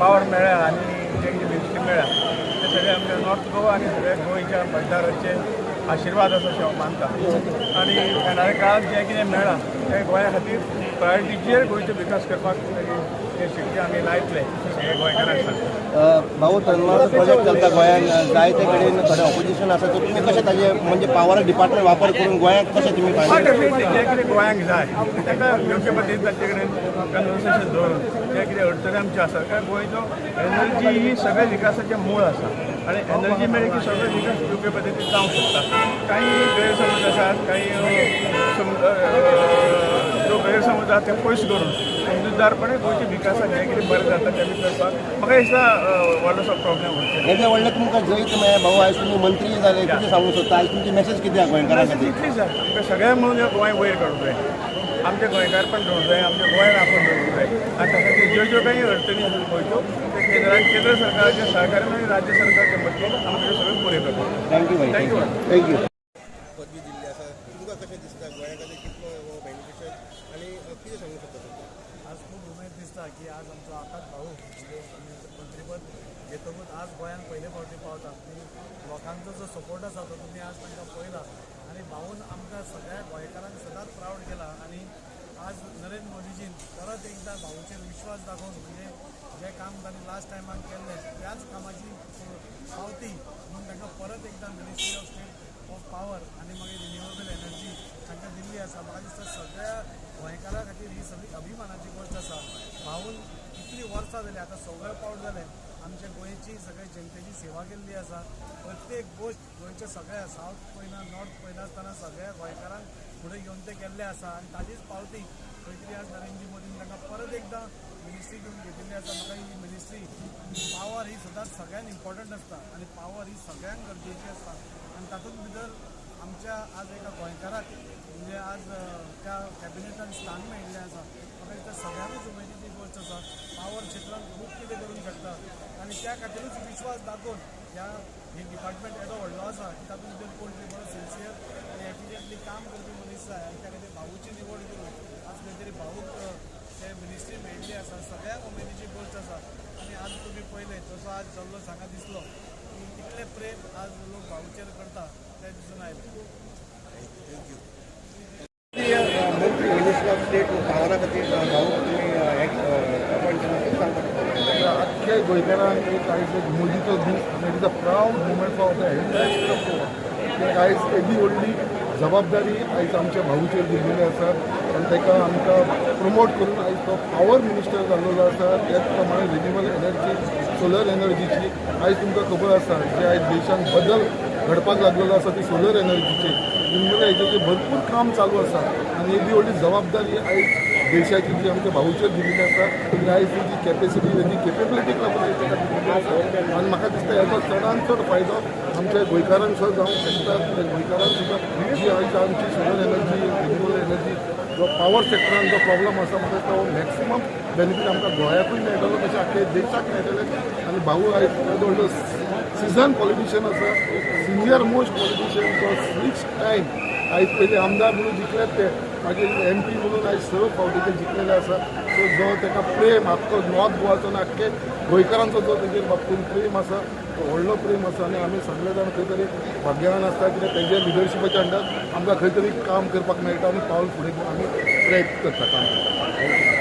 Power मेळ्ळा आनी तेंची कितें मिनिस्ट्री ते सगळे आमचे नॉर्थ गोवा आनी सगळे गोंयच्या मतदाराचे आशिर्वाद असो अशें हांव मानता आनी येणाऱ्या काळात जें कितें मेळ्ळां तें गोंया खातीर प्रायोरिटीचेर गोंयचो विकास करपाक ते शिक्के आमी लायतले गोंयकारांक सांगता. भाऊ तन्माळाचो प्रोजेक्ट चलता गोंयांत जायते कडेन थोडे ऑपोजिशन आसा तर तुमी कशें ताजे म्हणजे पावर डिपार्टमेंट वापर करून गोंयांत कशें तुमी डेफिनेटली जे कितें गोंयांक जाय ताका योग्य पद्दतीन ताचे कडेन कन्वर्सेशन दवरून जे कितें अडचणी आमचे आसा कारण गोंयचो एनर्जी ही सगळ्या विकासाचें मूळ आसा आनी एनर्जी मेळ्ळी की सगळो विकास योग्य पद्दतीन जावंक शकता काही गैरसमज आसात काही जो गैरसमज आसा ते पयस करून समजूतदारपणे गोंयच्या विकासाक हें कितें बरें जाता तें बी करपाक म्हाका दिसता व्हडलोसो प्रॉब्लेम उरचे हेजे व्हडले तुमकां जैत मेळ्ळे भाऊ आयज तुमी मंत्री जाले कितें सांगूंक सोदता आयज तुमची मेसेज कितें आहा गोंयकारां खातीर इतलीच आहे आमकां सगळ्यांक म्हणून हे गोंय वयर काडूंक जाय आमचे गोंयकार पण दवरूंक जाय आमच्या गोंयांत आपण दवरूंक जाय आनी ताका ज्यो ज्यो काही अडचणी आसात गोंयच्यो ते केंद्रान केंद्र सरकाराच्या सहकार्यान आनी राज्य सरकारच्या मदतीन आमकां त्यो सगळ्यो पुऱ्यो करतात थँक्यू थँक्यू थँक्यू पदवी दिल्ली आसा तुमकां कशें दिसता गोंया खातीर कितलो हो बेनिफिशियल आनी कितें सांगूंक शकता आज खूप उमेद दिसता की आज आमचो आकाश भाऊ म्हणजे मंत्रीपद घेतकूच आज गोंयांत पयले फावटी पावता आनी लोकांचो जो सपोर्ट आसा तो तुमी आज तांकां पळयला आनी भाऊन आमकां सगळ्या गोंयकारांक सदांच प्रावड केला. आनी आज नरेंद्र मोदीजीन परत एकदां भाऊचेर विश्वास दाखोवन म्हणजे जें काम ताणें लास्ट टायमान केल्लें त्याच कामाची पावती म्हणून तांकां परत एकदां ministry of state of power आनी मागीर रिन्युएबल एनर्जी तांकां दिल्ली आसा म्हाका दिसता सगळ्या गोंयकारा खातीर ही सगळी अभिमानाची गोष्ट आसा भाऊन कितली वर्सां जाली आतां सगळे पावट जाले आमच्या गोंयची सगळ्या जनतेची सेवा केल्ली आसा प्रत्येक गोश्ट गोंयच्या सगळ्या सावथ पयना नॉर्थ पयना आसतना सगळ्या गोंयकारांक फुडें घेवन ते केल्ले आसा आनी ताजीच पावती खंय तरी आज नरेंद्र मोदीन तांकां परत एकदां मिनिस्ट्री घेवन घेतिल्ली आसा म्हाका ही मिनिस्ट्री पावर ही सदांच सगळ्यांत इम्पॉर्टंट आसता. आनी पावर ही सगळ्यांक गरजेची आसता. आनी तातूंत भितर आमच्या आज एका गोंयकाराक म्हणजे आज त्या कॅबिनेटान स्थान मेळिल्लें आसा. म्हाका दिसता सगळ्यांकूच उमेदी क्षेत्रांत खूब कितें करूंक शकता आनी त्या खातीरूच विश्वास दाखोवन ह्या हे डिपार्टमेंट येदो व्हडलो आसा की तातूंत भितर कोण तरी बरो सिन्सियर आनी एफिशियंटली काम करपी मनीस जाय आनी त्या खातीर भाऊची निवड करून आज खंय तरी भाऊक ते मिनिस्ट्री मेळिल्ली आसा सगळ्यांक उमेदीची गोश्ट आसा आनी आज तुमी पयलें जसो आज चल्लो सांगा दिसलो की इतलें प्रेम आज लोक भाऊचेर करता तें दिसून आयलें ऑफ स्टेट खातीर भाऊ तुमी अपॉयंट केला सांगता अख्ख्या गोंयकारांक एक आयज एक मोदीचो आनी it is a proud moment for the entire state of Goa एक आयज एदी व्हडली जबाबदारी आयज आमच्या भाऊचेर दिल्लेली आसा आनी ताका आमकां प्रमोट करून आयज तो पावर मिनिस्टर जाल्लो आसा त्याच प्रमाणे रिन्युएबल एनर्जी सोलर एनर्जीची आयज तुमकां खबर आसा जे आयज देशांत बदल घडपाक लागलेलो आसा ती सोलर एनर्जीचे रिन्युएबल हेजेचे भरपूर काम चालू आसा आनी एदी व्हडली जबाबदारी आयज देशाची जी आमच्या भाऊचेर दिली आसा ती जी तेजी कॅपेसिटी तेजी लागून आणि आनी म्हाका दिसता हेचो चडांत चड फायदो आमच्या गोंयकारांक सुद्दां जावंक शकता गोंयकारांक सुद्दां जी आयज आमची सोलर एनर्जी रिन्युएबल एनर्जी जो पावर सेक्टरान जो प्रॉब्लम आसा म्हाका तो मॅक्सिमम बेनिफीट आमकां गोंयाकूय मेळटलो तशें आख्या देशाक मेळटलें आनी भाऊ आयज व्हडलो सिजन पॉलिटिशियन आसा सिनियर मोस्ट पॉलिटिशियन जो सिक्स टायम आयज पयलीं आमदार म्हणून जिखल्यात ते. मागीर एम पी म्हणून आयज स फावटी ते जिखलेले आसा सो जो ताका प्रेम आख्खो नॉर्थ गोवाचो आनी आख्खे गोंयकारांचो जो तेजेर बाबतींत प्रेम आसा तो व्हडलो प्रेम आसा आनी आमी सगळे जाण खंय तरी भाग्यवान आसता कित्याक तेजे लिडरशिपाच्या अंडर आमकां खंय तरी काम करपाक मेळटा आनी पावल फुडें आमी प्रयत्न करता काम करता.